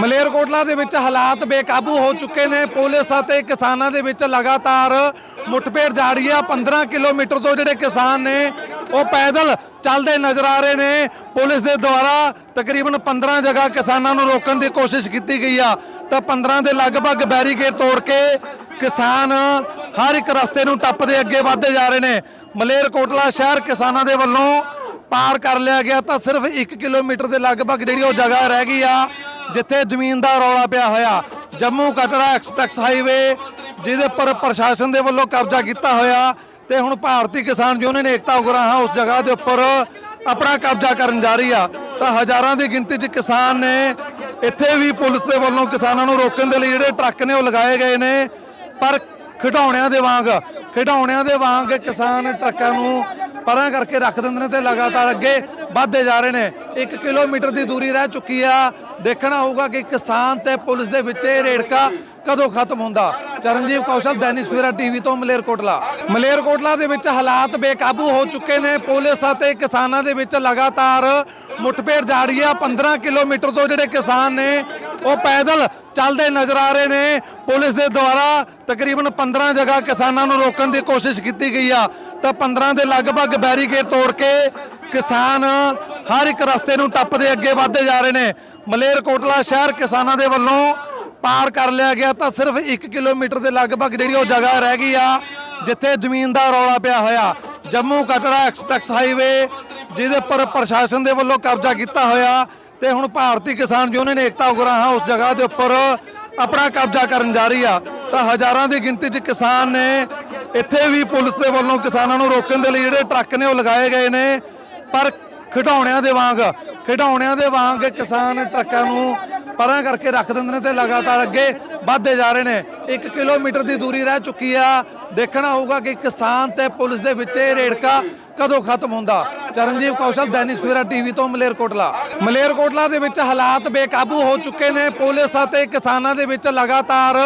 ਮਲੇਰਕੋਟਲਾ ਦੇ ਵਿੱਚ ਹਾਲਾਤ ਬੇਕਾਬੂ ਹੋ ਚੁੱਕੇ ਨੇ। ਪੁਲਿਸ ਅਤੇ ਕਿਸਾਨਾਂ ਦੇ ਵਿੱਚ ਲਗਾਤਾਰ ਮੁੱਠਭੇੜ ਜਾਰੀ ਆ। 15 ਕਿਲੋਮੀਟਰ ਤੋਂ ਜਿਹੜੇ ਕਿਸਾਨ ਨੇ, ਉਹ ਪੈਦਲ ਚੱਲਦੇ ਨਜ਼ਰ ਆ ਰਹੇ ਨੇ। ਪੁਲਿਸ ਦੇ ਦੁਆਰਾ ਤਕਰੀਬਨ 15 ਜਗ੍ਹਾ ਕਿਸਾਨਾਂ ਨੂੰ ਰੋਕਣ ਦੀ ਕੋਸ਼ਿਸ਼ ਕੀਤੀ ਗਈ ਆ। ਤਾਂ 15 ਦੇ ਲਗਭਗ ਬੈਰੀਕੇਡ ਤੋੜ ਕੇ ਕਿਸਾਨ ਹਰ ਇੱਕ ਰਸਤੇ ਨੂੰ ਟੱਪਦੇ ਅੱਗੇ ਵਧਦੇ ਜਾ ਰਹੇ ਨੇ। ਮਲੇਰਕੋਟਲਾ ਸ਼ਹਿਰ ਕਿਸਾਨਾਂ ਦੇ ਵੱਲੋਂ ਪਾਰ ਕਰ ਲਿਆ ਗਿਆ। ਤਾਂ ਸਿਰਫ 1 ਕਿਲੋਮੀਟਰ ਦੇ ਲਗਭਗ ਜਿਹੜੀ ਉਹ ਜਗ੍ਹਾ ਰਹਿ ਗਈ ਆ। ਜਿੱਥੇ ਜ਼ਮੀਨ ਦਾ ਰੌਲਾ ਪਿਆ ਹੋਇਆ, ਜੰਮੂ ਕਟੜਾ ਐਕਸਪ੍ਰੈਸ ਹਾਈਵੇ, ਜਿਹਦੇ ਉੱਪਰ ਪ੍ਰਸ਼ਾਸਨ ਦੇ ਵੱਲੋਂ ਕਬਜ਼ਾ ਕੀਤਾ ਹੋਇਆ ਤੇ ਹੁਣ ਭਾਰਤੀ ਕਿਸਾਨ ਯੂਨੀਅਨ ਏਕਤਾ ਉਗਰਾਹਾਂ ਉਸ ਜਗ੍ਹਾ ਦੇ ਉੱਪਰ ਆਪਣਾ ਕਬਜ਼ਾ ਕਰਨ ਜਾ ਰਹੀ ਆ। ਤਾਂ ਹਜ਼ਾਰਾਂ ਦੀ ਗਿਣਤੀ 'ਚ ਕਿਸਾਨ ਨੇ ਇੱਥੇ ਵੀ ਪੁਲਿਸ ਦੇ ਵੱਲੋਂ ਕਿਸਾਨਾਂ ਨੂੰ ਰੋਕਣ ਦੇ ਲਈ ਜਿਹੜੇ ਟਰੱਕ ਨੇ ਉਹ ਲਗਾਏ ਗਏ ਨੇ। ਪਰ ਖਿਡੌਣਿਆਂ ਦੇ ਵਾਂਗ, ਖਿਡੌਣਿਆਂ ਦੇ ਵਾਂਗ ਕਿਸਾਨ ਟਰੱਕਾਂ ਨੂੰ ਪਰਾਂ ਕਰਕੇ ਰੱਖ ਦਿੰਦੇ ਨੇ ਤੇ ਲਗਾਤਾਰ ਅੱਗੇ ਵੱਧਦੇ ਜਾ ਰਹੇ ਨੇ। 1 ਕਿਲੋਮੀਟਰ ਦੀ ਦੂਰੀ ਰਹਿ ਚੁੱਕੀ ਆ। ਦੇਖਣਾ ਹੋਊਗਾ ਕਿ ਕਿਸਾਨ ਤੇ ਪੁਲਿਸ ਦੇ ਵਿੱਚ ਇਹ ਰੇੜਕਾ ਕਦੋਂ ਖਤਮ ਹੁੰਦਾ। ਚਰਨਜੀਵ ਕੌਸ਼ਲ, ਦੈਨਿਕ ਸਵੇਰਾ ਟੀਵੀ ਤੋਂ ਮਲੇਰਕੋਟਲਾ। ਮਲੇਰਕੋਟਲਾ ਦੇ ਵਿੱਚ ਹਾਲਾਤ ਬੇਕਾਬੂ ਹੋ ਚੁੱਕੇ ਨੇ। ਪੁਲਿਸ ਅਤੇ ਕਿਸਾਨਾਂ ਦੇ ਵਿੱਚ ਲਗਾਤਾਰ ਮੁੱਠਭੇੜ ਜਾਰੀ ਆ। 15 ਕਿਲੋਮੀਟਰ ਤੋਂ ਜਿਹੜੇ ਕਿਸਾਨ ਨੇ, ਉਹ ਪੈਦਲ ਚੱਲਦੇ ਨਜ਼ਰ ਆ ਰਹੇ ਨੇ। ਪੁਲਿਸ ਦੇ ਦੁਆਰਾ ਤਕਰੀਬਨ 15 ਜਗ੍ਹਾ ਕਿਸਾਨਾਂ ਨੂੰ ਰੋਕਣ ਦੀ ਕੋਸ਼ਿਸ਼ ਕੀਤੀ ਗਈ ਆ। ਤਾਂ 15 ਦੇ ਲਗਭਗ ਬੈਰੀਕੇਡ ਤੋੜ ਕੇ ਕਿਸਾਨ ਹਰ ਇੱਕ ਰਸਤੇ ਨੂੰ ਟੱਪਦੇ ਅੱਗੇ ਵਧਦੇ ਜਾ ਰਹੇ ਨੇ। ਮਲੇਰਕੋਟਲਾ ਸ਼ਹਿਰ ਕਿਸਾਨਾਂ ਦੇ ਵੱਲੋਂ ਪਾਰ ਕਰ ਲਿਆ ਗਿਆ। ਤਾਂ ਸਿਰਫ 1 ਕਿਲੋਮੀਟਰ ਦੇ ਲਗਭਗ ਜਿਹੜੀ ਉਹ ਜਗ੍ਹਾ ਰਹਿ ਗਈ ਆ, ਜਿੱਥੇ ਜ਼ਮੀਨ ਦਾ ਰੌਲਾ ਪਿਆ ਹੋਇਆ। ਜੰਮੂ ਕਟੜਾ ਐਕਸਪ੍ਰੈਸ ਹਾਈਵੇ, ਜਿਹਦੇ ਉੱਪਰ ਪ੍ਰਸ਼ਾਸਨ ਦੇ ਵੱਲੋਂ ਕਬਜ਼ਾ ਕੀਤਾ ਹੋਇਆ ਤੇ ਹੁਣ ਭਾਰਤੀ ਕਿਸਾਨ ਯੂਨੀਅਨ ਏਕਤਾ ਉਗਰਾਹਾਂ ਉਸ ਜਗ੍ਹਾ ਦੇ ਉੱਪਰ ਆਪਣਾ ਕਬਜ਼ਾ ਕਰਨ ਜਾ ਰਹੀ ਆ। ਤਾਂ ਹਜ਼ਾਰਾਂ ਦੀ ਗਿਣਤੀ 'ਚ ਕਿਸਾਨ ਨੇ ਇੱਥੇ ਵੀ ਪੁਲਿਸ ਦੇ ਵੱਲੋਂ ਕਿਸਾਨਾਂ ਨੂੰ ਰੋਕਣ ਦੇ ਲਈ ਜਿਹੜੇ ਟਰੱਕ ਨੇ ਉਹ ਲਗਾਏ ਗਏ ਨੇ। ਪਰ ਖਿਡੌਣਿਆਂ ਦੇ ਵਾਂਗ, ਖਿਡੌਣਿਆਂ ਦੇ ਵਾਂਗ ਕਿਸਾਨ ਟਰੱਕਾਂ ਨੂੰ ਪਰਾਂ ਕਰਕੇ ਰੱਖ ਦਿੰਦੇ ਨੇ ਤੇ ਲਗਾਤਾਰ ਅੱਗੇ ਵੱਧਦੇ ਜਾ ਰਹੇ ਨੇ। 1 ਕਿਲੋਮੀਟਰ ਦੀ ਦੂਰੀ ਰਹਿ ਚੁੱਕੀ ਆ। ਦੇਖਣਾ ਹੋਊਗਾ ਕਿ ਕਿਸਾਨ ਤੇ ਪੁਲਿਸ ਦੇ ਵਿੱਚ ਇਹ ਰੇੜਕਾ ਕਦੋਂ ਖਤਮ ਹੁੰਦਾ। ਚਰਨਜੀਵ ਕੌਸ਼ਲ, ਦੈਨਿਕ ਸਵੇਰਾ ਟੀਵੀ ਤੋਂ ਮਲੇਰਕੋਟਲਾ। ਮਲੇਰਕੋਟਲਾ ਦੇ ਵਿੱਚ ਹਾਲਾਤ ਬੇਕਾਬੂ ਹੋ ਚੁੱਕੇ ਨੇ। ਪੁਲਿਸ ਅਤੇ ਕਿਸਾਨਾਂ ਦੇ ਵਿੱਚ ਲਗਾਤਾਰ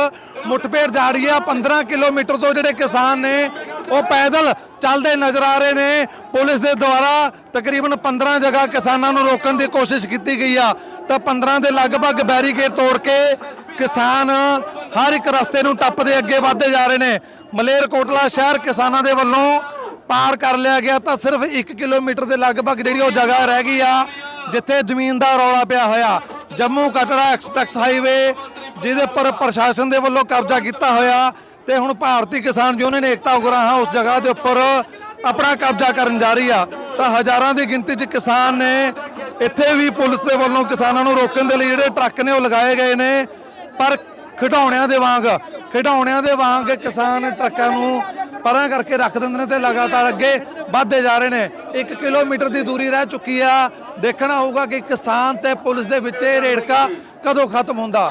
ਮੁੱਠਭੇੜ ਜਾਰੀ ਆ। 15 ਕਿਲੋਮੀਟਰ ਤੋਂ ਜਿਹੜੇ ਕਿਸਾਨ ਨੇ ਉਹ ਪੈਦਲ ਚੱਲਦੇ ਨਜ਼ਰ ਆ ਰਹੇ ਨੇ। ਪੁਲਿਸ ਦੇ ਦੁਆਰਾ ਤਕਰੀਬਨ 15 ਜਗ੍ਹਾ ਕਿਸਾਨਾਂ ਨੂੰ ਰੋਕਣ ਦੀ ਕੋਸ਼ਿਸ਼ ਕੀਤੀ ਗਈ ਆ। ਤਾਂ 15 ਦੇ ਲਗਭਗ ਬੈਰੀਕੇਡ ਤੋੜ ਕੇ ਕਿਸਾਨ ਹਰ ਇੱਕ ਰਸਤੇ ਨੂੰ ਟੱਪਦੇ ਅੱਗੇ ਵਧਦੇ ਜਾ ਰਹੇ ਨੇ। ਮਲੇਰਕੋਟਲਾ ਸ਼ਹਿਰ ਕਿਸਾਨਾਂ ਦੇ ਵੱਲੋਂ ਪਾਰ ਕਰ ਲਿਆ ਗਿਆ। ਤਾਂ ਸਿਰਫ 1 ਕਿਲੋਮੀਟਰ ਦੇ ਲਗਭਗ ਜਿਹੜੀ ਉਹ ਜਗ੍ਹਾ ਰਹਿ ਗਈ ਆ, ਜਿੱਥੇ ਜ਼ਮੀਨ ਦਾ ਰੌਲਾ ਪਿਆ ਹੋਇਆ। ਜੰਮੂ ਕਟੜਾ ਐਕਸਪ੍ਰੈਸ ਹਾਈਵੇ, ਜਿਹਦੇ ਉੱਪਰ ਪ੍ਰਸ਼ਾਸਨ ਦੇ ਵੱਲੋਂ ਕਬਜ਼ਾ ਕੀਤਾ ਹੋਇਆ। ਤੇ ਹੁਣ ਭਾਰਤੀ ਕਿਸਾਨ ਯੂਨੀਅਨ ਏਕਤਾ ਉਗਰਾਹਾਂ ਉਸ ਜਗ੍ਹਾ ਦੇ ਉੱਪਰ ਆਪਣਾ ਕਬਜ਼ਾ ਕਰਨ ਜਾ ਰਹੀ ਆ। ਤਾਂ ਹਜ਼ਾਰਾਂ ਦੀ ਗਿਣਤੀ 'ਚ ਕਿਸਾਨ ਨੇ ਇੱਥੇ ਵੀ ਪੁਲਿਸ ਦੇ ਵੱਲੋਂ ਕਿਸਾਨਾਂ ਨੂੰ ਰੋਕਣ ਦੇ ਲਈ ਜਿਹੜੇ ਟਰੱਕ ਨੇ ਉਹ ਲਗਾਏ ਗਏ ਨੇ। ਪਰ ਖਿਡੌਣਿਆਂ ਦੇ ਵਾਂਗ, ਖਿਡੌਣਿਆਂ ਦੇ ਵਾਂਗ ਕਿਸਾਨ ਟਰੱਕਾਂ ਨੂੰ ਪਰਾਂ ਕਰਕੇ ਰੱਖ ਦਿੰਦੇ ਨੇ ਤੇ ਲਗਾਤਾਰ ਅੱਗੇ ਵੱਧਦੇ ਜਾ ਰਹੇ ਨੇ। 1 ਕਿਲੋਮੀਟਰ ਦੀ ਦੂਰੀ ਰਹਿ ਚੁੱਕੀ ਆ। ਦੇਖਣਾ ਹੋਊਗਾ ਕਿ ਕਿਸਾਨ ਤੇ ਪੁਲਿਸ ਦੇ ਵਿੱਚ ਇਹ ਰੇੜਕਾ ਕਦੋਂ ਖਤਮ ਹੁੰਦਾ।